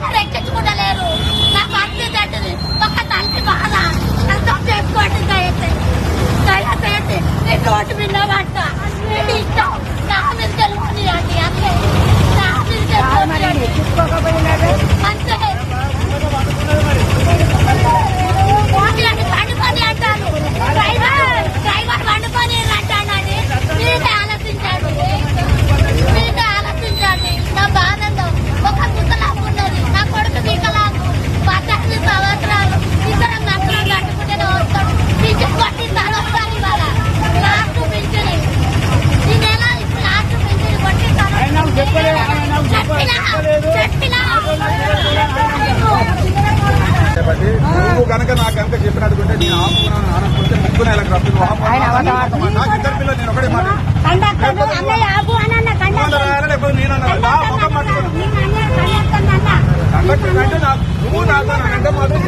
ప్రకటించుకుంటలేరు నువ్వు కనుక నాకు కనుక చెప్పినట్టుకుంటే నేను ఆపుకున్నాను అనుకుంటే ముగ్గురు నెలకు నువ్వు ఆపు నాకు ఇద్దరు పిల్లలు నేను ఒకటే మాట. నేను నా ముఖం పట్టుకున్నాను కండక్టర్ అంటే నాకు నువ్వు నాతో అంటే మాత్రం